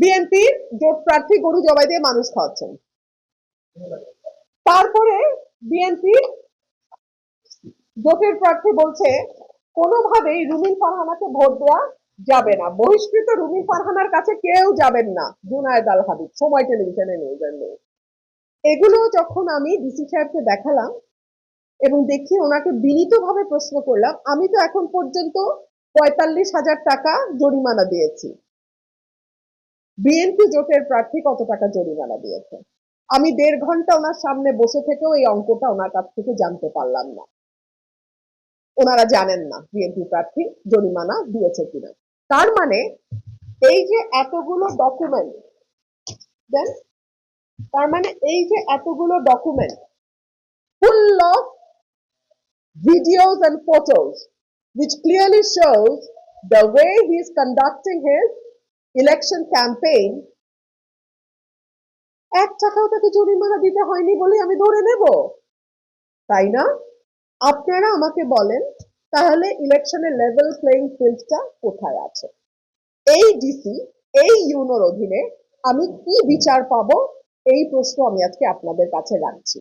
বিএনপির জোট প্রার্থী গরু জবাই দিয়ে মানুষ খাওয়াচ্ছেন। তারপরে বিএনপি জোটের প্রার্থী বলছে, কোনোভাবেই রুমিন ফারহানাকে ভোট দেওয়া যাবে না। বহিষ্কৃত রুমিন ফারহানার কাছে কেউ যাবেন না। জুনায়দ আল হাবিব সময় টেলিভিশনে নিউজ নিউজ। এগুলো যখন আমি ডিসি সাহেবকে দেখালাম এবং দেখি ওনাকে বিনীতভাবে প্রশ্ন করলাম, আমি তো এখন পর্যন্ত পঁয়তাল্লিশ হাজার টাকা জরিমানা দিয়েছি। বিএনপি জোটের প্রার্থী কত টাকা জরিমানা দিয়েছে? আমি দেড় ঘণ্টা ওনার সামনে বসে থেকেও এই অঙ্কটা ওনার কাছ থেকে জানতে পারলাম না। ওনারা জানেন না বিএনপি প্রার্থী জরিমানা দিয়েছে কিনা। তার মানে এই যে এতগুলো ডকুমেন্ট দেন? তার মানে এই যে এতগুলো document full of videos and photos, which clearly shows the way he is conducting his election campaign এক টাকাও তাকে জরিমানা দিতে হয়নি বলে আমি ধরে নেব। তাই না? আপনারা আমাকে বলেন, তাহলে ইলেকশনের লেভেল প্লেইং ফিল্ডটা কোথায় আছে? এই ডিসি এই ইউনোর অধীনে আমি কি বিচার পাবো? এই প্রশ্ন আমি আজকে আপনাদের কাছে রাখছি।